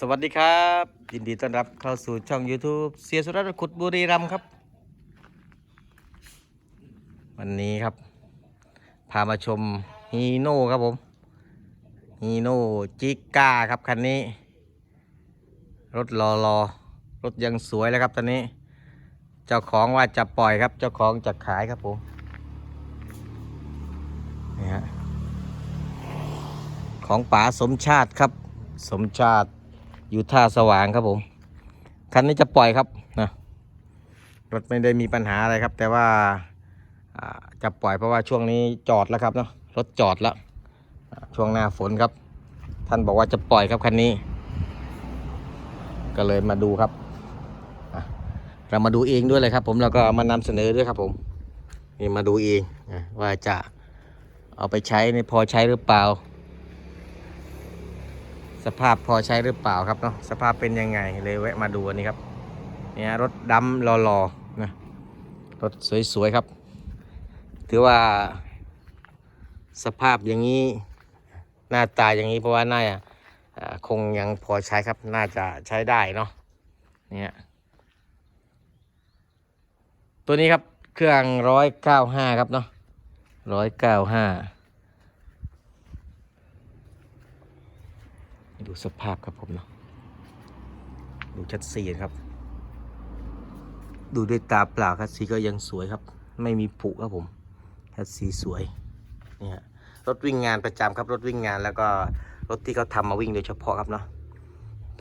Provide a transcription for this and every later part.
สวัสดีครับ ยินดีต้อนรับเข้าสู่ช่อง YouTube เสียสุรัตน์ขุดบุรีรัมย์ครับ วันนี้ครับ พามาชมฮีโน่ครับผมฮีโน่จิก้าครับคันนี้ รถรอรอรถยังสวยแล้วครับตอนนี้ เจ้าของว่าจะปล่อยครับ เจ้าของจะขายครับผมนี่ฮะของป๋าสมชาติครับ สมชาติ อยู่ท่าสว่างครับผม คันนี้จะปล่อยครับนะรถไม่ได้มีปัญหาอะไรครับ แต่ว่าจะปล่อยเพราะว่าช่วงนี้จอดแล้วครับเนาะรถจอดแล้ว ช่วงหน้าฝนครับ ท่านบอกว่าจะปล่อยครับคันนี้ ก็เลยมาดูครับเรามาดูเองด้วยเลยครับ ผมแล้วก็มานำเสนอด้วยครับ ผมนี่มาดูเองว่าจะเอาไปใช้ในพอใช้หรือเปล่า สภาพพอใช้หรือเปล่าครับเนาะสภาพเป็นยังไงเลยแวะมาดูอันนี้ครับเนี่ยรถดำรอๆนะรถสวยๆครับ ถือว่าสภาพอย่างนี้หน้าตาอย่างนี้เพราะว่าน่าจะอ่าคงยังพอใช้ครับ น่าจะใช้ได้เนาะเนี่ยตัวนี้ครับเครื่องร้อยเก้าห้าครับเนาะร้อยเก้าห้า ดูสภาพครับผมเนาะดูชัดซีนครับ ดูด้วยตาเปล่าคัดซีก็ยังสวยครับ ไม่มีผุครับผมคัดซีสวยเนี่ยฮะรถวิ่งงานประจำครับรถวิ่งงานแล้วก็รถที่เขาทำมาวิ่งโดยเฉพาะครับเนาะ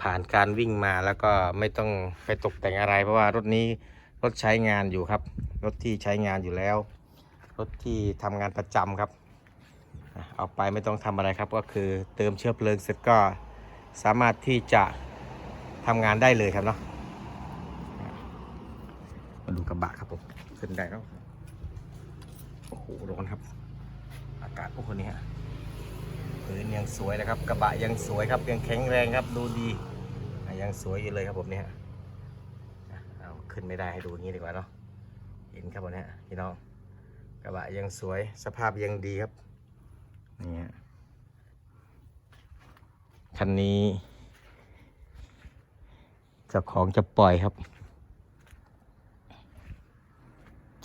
ผ่านการวิ่งมาแล้วก็ไม่ต้องไปตกแต่งอะไร เพราะว่ารถนี้รถใช้งานอยู่ครับ รถที่ใช้งานอยู่แล้ว รถที่ทำงานประจำครับเอาไปไม่ต้องทำอะไรครับก็คือเติมเชื้อเพลิงเสร็จก็ สามารถที่จะทำงานได้เลยครับเนาะมาดูกระบะครับผมขึ้นได้แล้วโอ้โหร้อนครับ อากาศโอ้โหนี่ฮะพื้นยังสวยนะครับ กระบะยังสวยครับยังแข็งแรงครับดูดียังสวยอยู่เลยครับผมเนี่ยเอาขึ้นไม่ได้ให้ดูอย่างนี้ดีกว่าเนาะเห็นครับผมเนี่ยพี่น้องกระบะยังสวยสภาพยังดีครับนี่ฮะ คันนี้เจ้าของจะปล่อยครับ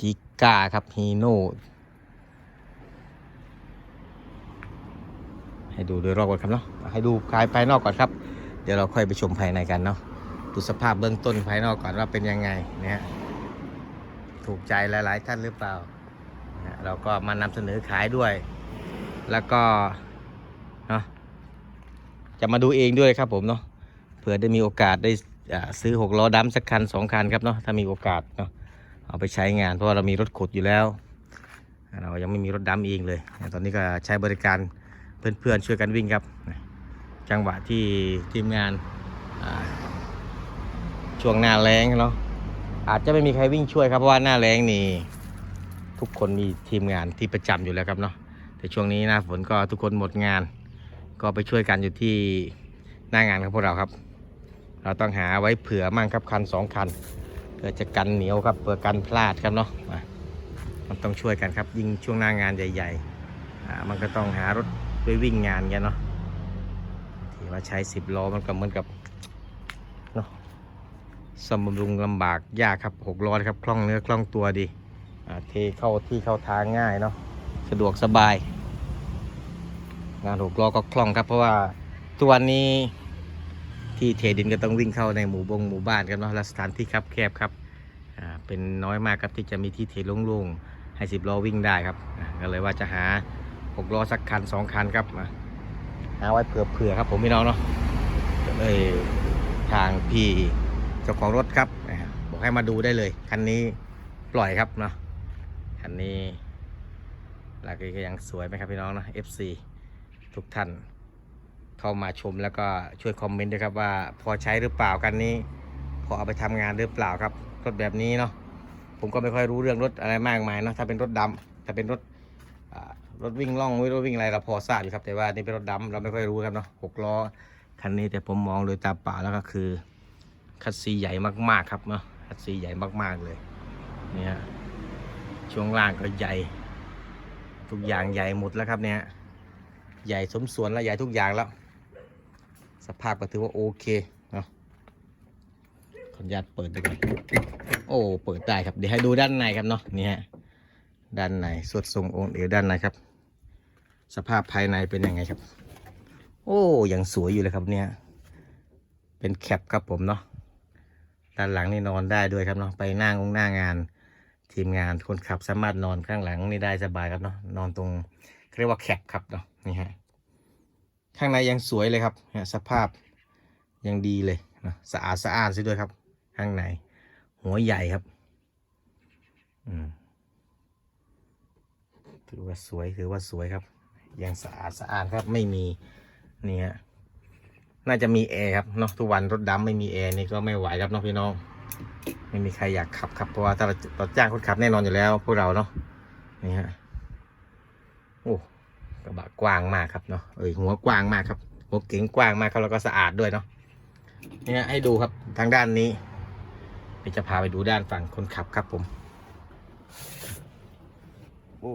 จิก้าครับฮีโน่ให้ดูโดยรอบก่อนครับเนาะให้ดูภายภายนอกก่อนครับ เดี๋ยวเราค่อยไปชมภายในกันเนาะดูสภาพเบื้องต้นภายนอกก่อนว่าเป็นยังไงนะฮะถูกใจหลาย ๆ ท่านหรือเปล่านะเราก็มานำเสนอขายด้วย แล้วก็ จะมาดูเองด้วยครับผมเนาะเผื่อได้มีโอกาสได้ซื้อหกล้อดำสักคันสองคันครับเนาะถ้ามีโอกาสเนาะเอาไปใช้งานเพราะว่าเรามีรถขุดอยู่แล้ว เรายังไม่มีรถดำเองเลย ตอนนี้ก็ใช้บริการเพื่อนๆช่วยกันวิ่งครับ จังหวะที่ทีมงานช่วงหน้าแรงเนาะอาจจะไม่มีใครวิ่งช่วยครับเพราะว่าหน้าแรงนี่ทุกคนมีทีมงานที่ประจำอยู่แล้วครับเนาะแต่ช่วงนี้หน้าฝนก็ทุกคนหมดงาน ก็ไปช่วยกันอยู่ที่หน้างานของพวกเราครับ เราต้องหาไว้เผื่อมั่งครับคันสองคันเพื่อจะกันเหนียวครับเพื่อกันพลาดครับเนาะมันต้องช่วยกันครับ ยิ่งช่วงหน้างานใหญ่ๆมันก็ต้องหารถไปวิ่งงานกันเนาะที่ว่าใช้สิบล้อมันก็เหมือนกับเนาะสมบำรุงลำบากยากครับหกล้อครับคล่องเนื้อคล่องตัวดีเทเข้าที่เข้าทางง่ายเนาะสะดวกสบาย งานหกล้อก็คล่องครับ เพราะว่าทุกวันนี้ที่เทดินก็ต้องวิ่งเข้าในหมู่บงหมู่บ้านกันเนาะและสถานที่ครับแคบครับอ่าเป็นน้อยมากครับที่จะมีที่เทโล่งๆให้สิบล้อวิ่งได้ครับอ่าก็เลยว่าจะหาหกล้อสักคันสองคันครับอ่าหาไว้เผื่อๆครับผมพี่น้องเนาะเลยทางพี่เจ้าของรถครับบอกให้มาดูได้เลยคันนี้ปล่อยครับเนาะคันนี้หลักก็ยังสวยไหมครับพี่น้องนะ FC ทุกท่านเข้ามาชมแล้วก็ช่วยคอมเมนต์ด้วยครับว่าพอใช้หรือเปล่ากันนี้ พอเอาไปทำงานหรือเปล่าครับรถแบบนี้เนาะผมก็ไม่ค่อยรู้เรื่องรถอะไรมากมายเนาะถ้าเป็นรถดำถ้าเป็นรถรถวิ่งล่องรถวิ่งอะไรเราพอทราบอยู่ครับ แต่ว่านี่เป็นรถดำเราไม่ค่อยรู้ครับเนาะหกล้อคันนี้แต่ผมมองโดยตาเปล่าแล้วก็คือคัสซีใหญ่มากๆครับเนาะคัสซีใหญ่มากๆเลยเนี่ยฮะช่วงล่างก็ใหญ่ ทุกอย่างใหญ่หมดแล้วครับเนี่ย ใหญ่สมส่วนแล้วใหญ่ทุกอย่างแล้ว สภาพก็ถือว่าโอเคเนาะขออนุญาตเปิดดูก่อนโอ้ เปิดได้ครับ เดี๋ยวให้ดูด้านในครับเนาะ นี่ฮะ ด้านในสวดทรงองค์เอวด้านในครับ สภาพภายในเป็นยังไงครับ โอ้ยังสวยอยู่เลยครับเนี่ย เป็นแคปครับผมเนาะ ด้านหลังนี่นอนได้ด้วยครับเนาะ ไปหน้างงหน้างาน ทีมงานคนขับสามารถนอนข้างหลังนี่ได้สบายครับเนาะ นอนตรง เรียกว่าแคปครับเนาะนี่ฮะข้างในยังสวยเลยครับสภาพยังดีเลยนะสะอาดสะอาดซะด้วยครับ ข้างในหัวใหญ่ครับถือว่าสวยถือว่าสวยครับ ยังสะอาดสะอาดครับไม่มีนี่ฮะน่าจะมีแอร์ครับเนาะทุกวันรถดำไม่มีแอร์นี่ก็ไม่ไหวครับเนาะพี่น้องไม่มีใครอยากขับครับเพราะว่าถ้าเราจ้างคนขับแน่นอนอยู่แล้วพวกเราเนาะนี่ฮะ กระบะกว้างมากครับเนาะเอ้ยหัวกว้างมากครับหัวเก๋งกว้างมากครับแล้วก็สะอาดด้วยเนาะนี่ฮะให้ดูครับทางด้านนี้เดี๋ยวจะพาไปดูด้านฝั่งคนขับครับผมโอ้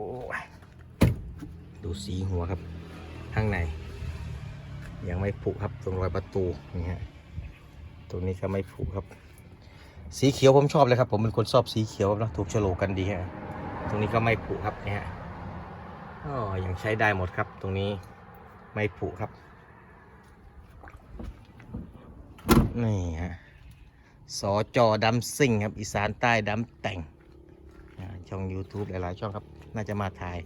ดูสีหัวครับ ข้างใน ยังไม่ผุครับตรงรอยประตูนี่ฮะตรงนี้ก็ไม่ผุครับ สีเขียวผมชอบเลยครับ ผมเป็นคนชอบสีเขียวครับนะถูกโฉลกกันดีฮะตรงนี้ก็ไม่ผุครับเนี่ยฮะ อ๋อยังใช้ได้หมดครับ ตรงนี้ไม่ผุครับ นี่ฮะสอจอดำซิ่งครับ อีสานใต้ดำแต่ง ช่อง YouTube หลาย ๆ ช่องครับ น่าจะมาถ่าย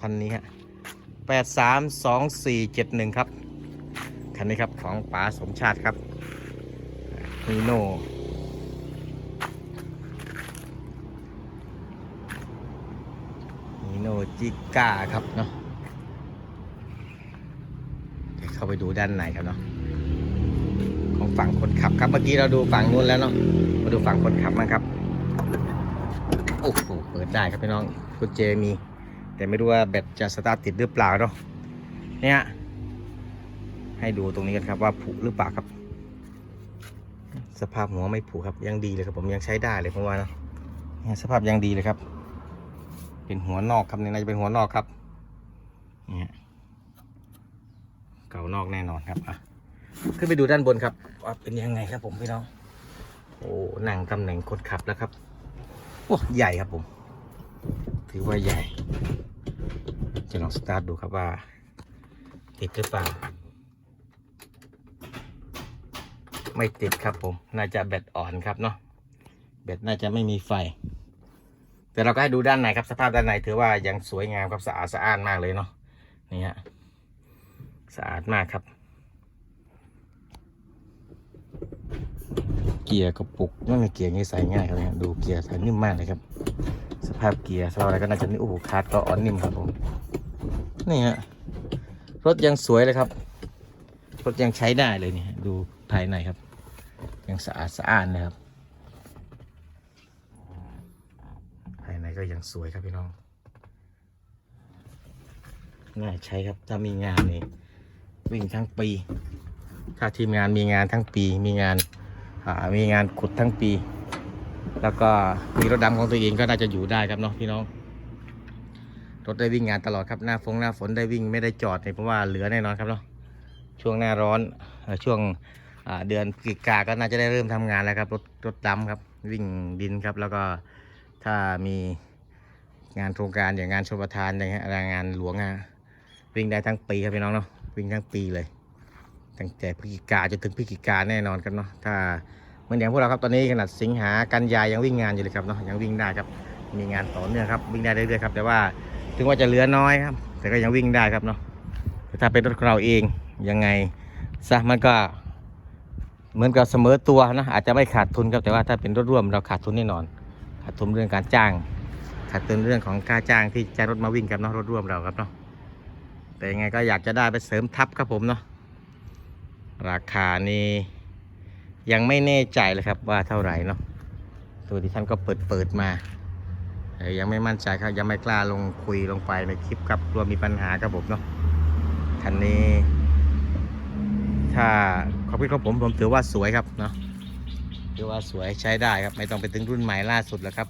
คันนี้ฮะแปดสามสองสี่เจ็ดหนึ่งครับ คันนี้ครับของป๋าสมชาติครับฮีโน่ โนจิก้าครับเนาะเข้าไปดูด้านในครับเนาะของฝั่งคนขับครับเมื่อกี้เราดูฝั่งนู้นแล้วเนาะมาดูฝั่งคนขับมั้างครับโอ้โหเปิดได้ครับพี่น้องกุญแจมี แต่ไม่รู้ว่าแบตจะสตาร์ทติดหรือเปล่าเนาะเนี่ยให้ดูตรงนี้กันครับว่าผุหรือเปล่าครับ สภาพหัวไม่ผุครับยังดีเลยครับผมยังใช้ได้เลยผมว่าเนาะเนี่ยสภาพยังดีเลยครับ เป็นหัวนอกครับนี่น่าจะเป็นหัวนอกครับเนี่ยเก่านอกแน่นอนครับอะขึ้นไปดูด้านบนครับว่าเป็นยังไงครับผมพี่น้องโอ้นั่งตำแหน่งคนขับแล้วครับโอ้ใหญ่ครับผม ถือว่าใหญ่ จะลองสตาร์ทดูครับว่า ติดหรือเปล่า ไม่ติดครับผม น่าจะแบตอ่อนครับเนาะแบตน่าจะไม่มีไฟ แต่เราก็ให้ดูด้านในครับสภาพด้านในถือว่ายังสวยงามครับสะอาดสะอ้านมากเลยเนาะนี่ฮะสะอาดมากครับ เกียร์กระปุกนั่นเเกียร์งี้ใส่ง่ายครับเนี่ยดูเกียร์ใส่นิ่มมากเลยครับ สภาพเกียร์สภาพอะไรก็น่าจะนี่โอ้โหคาร์ดก็อ่อนนิ่มครับผมนี่ฮะรถยังสวยเลยครับ รถยังใช้ได้เลยเนี่ยดูภายในครับ ยังสะอาดสะอ้านนะครับ ภายใน ก็ยังสวยครับพี่น้องน่าใช้ครับถ้ามีงานนี่วิ่งทั้งปี ถ้าทีมงานมีงานทั้งปี มีงานอ่ามีงานขุดทั้งปี แล้วก็มีรถดำของตัวเองก็น่าจะอยู่ได้ครับเนาะพี่น้อง รถได้วิ่งงานตลอดครับหน้าฟงหน้าฝนได้วิ่งไม่ได้จอดเนี่ยเพราะว่าเหลือแน่นอนครับเนาะช่วงหน้าร้อนเอ่อช่วงอ่าเดือนพฤศจิกาก็น่าจะได้เริ่มทำงานแล้วครับรถรถดำครับ วิ่งดินครับแล้วก็ ถ้ามีงานโครงการอย่างงานชลประทานอย่างเงี้ยงานหลวงอะวิ่งได้ทั้งปีครับพี่น้องเนาะวิ่งทั้งปีเลย ตั้งแต่พฤศจิกาจนถึงพฤศจิกาแน่นอนครับเนาะถ้าเหมือนอย่างพวกเราครับตอนนี้ขนาดสิงหากันยายังวิ่งงานอยู่เลยครับเนาะยังวิ่งได้ครับ มีงานต่อเนื่องครับวิ่งได้เรื่อยๆครับแต่ว่าถึงว่าจะเหลือน้อยครับ แต่ก็ยังวิ่งได้ครับเนาะแต่ถ้าเป็นรถของเราเองยังไงซะมันก็เหมือนกับเสมอตัวนะอาจจะไม่ขาดทุนครับแต่ว่าถ้าเป็นรถร่วมเราขาดทุนแน่นอน ขาดทุนเรื่องการจ้าง ขาดทุนเรื่องของค่าจ้างที่จ้างรถมาวิ่งครับเนาะรถร่วมเราครับเนาะแต่ยังไงก็อยากจะได้ไปเสริมทัพครับผมเนาะราคานี่ยังไม่แน่ใจเลยครับว่าเท่าไหร่เนาะตัวที่ท่านก็เปิดเปิดมาแต่ยังไม่มั่นใจครับยังไม่กล้าลงคุยลงไปในคลิปครับกลัวมีปัญหาครับผมเนาะคันนี้ ถ้าความคิดของผมผมถือว่าสวยครับเนาะ ถือว่าสวยใช้ได้ครับ ไม่ต้องไปถึงรุ่นใหม่ล่าสุดแล้วครับ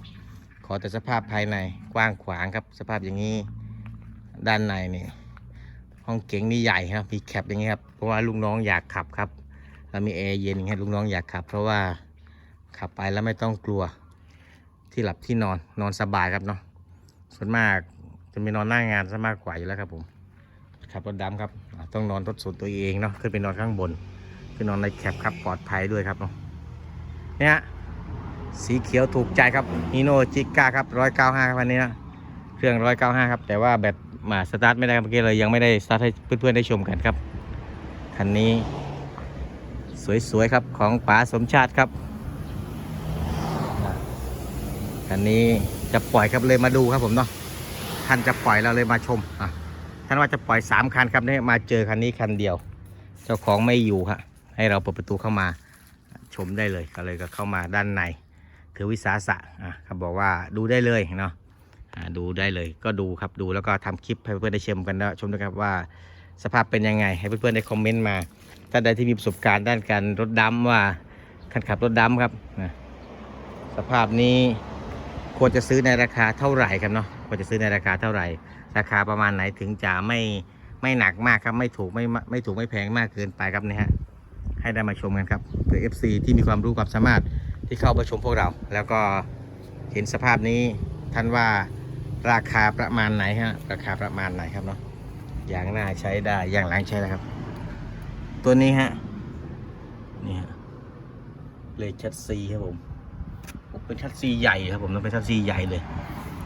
ขอแต่สภาพภายในกว้างขวางครับ สภาพอย่างนี้ด้านในนี่ห้องเก๋งนี่ใหญ่ครับมีแคปอย่างเงี้ครับเพราะว่าลูกน้องอยากขับครับแล้วมีแอร์เย็นอย่างนี้ลูกน้องอยากขับ เพราะว่าขับไปแล้วไม่ต้องกลัวที่หลับที่นอนนอนสบายครับเนาะส่วนมากจะมีนอนหน้างานซะมากกว่าอยู่แล้วครับผมขับรถดำครับ ต้องนอนรถส่วนตัวเองเนาะขึ้นไปนอนข้างบนขึ้นนอนในแคปครับปลอดภัยด้วยครับเนาะ เนี่ยสีเขียวถูกใจครับฮีโนจิก้าครับร้อยเก้าห้าคันนี้นะเครื่องร้อยเก้าห้าครับ แต่ว่าแบตมาสตาร์ทไม่ได้เมื่อกี้เลยยังไม่ได้สตาร์ทให้เพื่อนๆได้ชมกันครับคันนี้ สวยๆครับของป๋าสมชาติครับคันนี้จะปล่อยครับเลยมาดูครับผมเนาะท่านจะปล่อยเราเลยมาชมอะท่านว่าจะปล่อยสามคันครับเนี่ยมาเจอคันนี้คันเดียว เจ้าของไม่อยู่ฮะให้เราเปิดประตูเข้ามา ชมได้เลยก็เลยก็เข้ามาด้านในถือวิสาสะอะเขาบอกว่าดูได้เลยเนาะดูได้เลยก็ดูครับดูแล้วก็ทำคลิปให้เพื่อนๆได้ชมกันแล้วชมด้วยครับว่าสภาพเป็นยังไง ให้เพื่อนๆได้คอมเมนต์มาท่านใดที่มีประสบการณ์ด้านการรถดำว่าคันขับรถดำครับนะสภาพนี้ควรจะซื้อในราคาเท่าไหร่ครับเนาะควรจะซื้อในราคาเท่าไหร่ ราคาประมาณไหนถึงจะไม่ไม่หนักมากครับไม่ถูกไม่ไม่ไม่ถูกไม่แพงมากเกินไปครับนี่ฮะ ให้ได้มาชมกันครับเพื่อ FC ที่มีความรู้ความสามารถที่เข้ามาชมพวกเรา แล้วก็เห็นสภาพนี้ท่านว่าราคาประมาณไหนฮะราคาประมาณไหนครับเนาะอย่างหน้าใช้ได้อย่างหลังใช้ได้ครับ ตัวนี้ฮะนี่ฮะเลยชัดซีครับผมเป็นชัดซีใหญ่ครับผมต้องเป็นชัดซีใหญ่เลย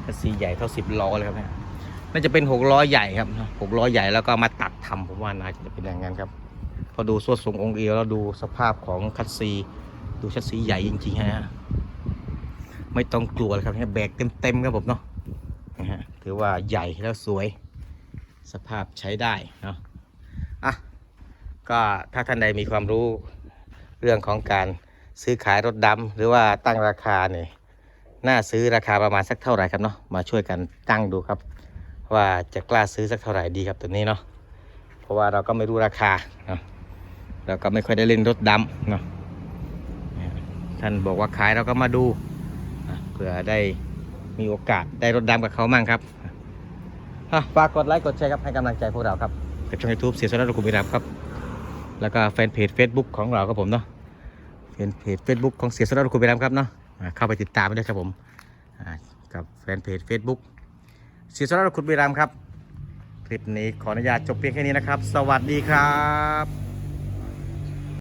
ชัดซีใหญ่เท่าสิบล้อเลยครับเนี่ยน่าจะเป็นหกล้อใหญ่ครับหกล้อใหญ่แล้วก็มาตัดทำผมว่าน่าจะเป็นอย่างนั้นครับ พอดูสวดทรงองค์เอวแล้วดูสภาพของคัดซี ดูชัดซีใหญ่จริงๆฮะไม่ต้องกลัวเลยครับแบกเต็มๆครับผมเนาะนะฮะถือว่าใหญ่แล้วสวยสภาพใช้ได้เนาะอะก็ถ้าท่านใดมีความรู้เรื่องของการซื้อขายรถดำหรือว่าตั้งราคาเนี่ยน่าซื้อราคาประมาณสักเท่าไหร่ครับเนาะมาช่วยกันตั้งดูครับ ว่าจะกล้าซื้อสักเท่าไหร่ดีครับตัวนี้เนาะเพราะว่าเราก็ไม่รู้ราคาเนาะ เราก็ไม่ค่อยได้เล่นรถดำเนาะท่านบอกว่าขายเราก็มาดูเผื่อได้มีโอกาสได้รถดำกับเขามั่งครับฝากกดไลค์กดแชร์ครับให้กำลังใจพวกเราครับกับช่องยูทูบเสียสละรคุมิรับครับ แล้วก็แฟนเพจ Facebook ของเราครับผมเนาะแฟนเพจ Facebook ของเสียสละรคุมิรับครับเนาะเข้าไปติดตามได้วยครับผมกับแฟนเพจ Facebook เสียสละรคุมิรับครับ คลิปนี้ขออนุญาตจบเพียงแค่นี้นะครับ สวัสดีครับ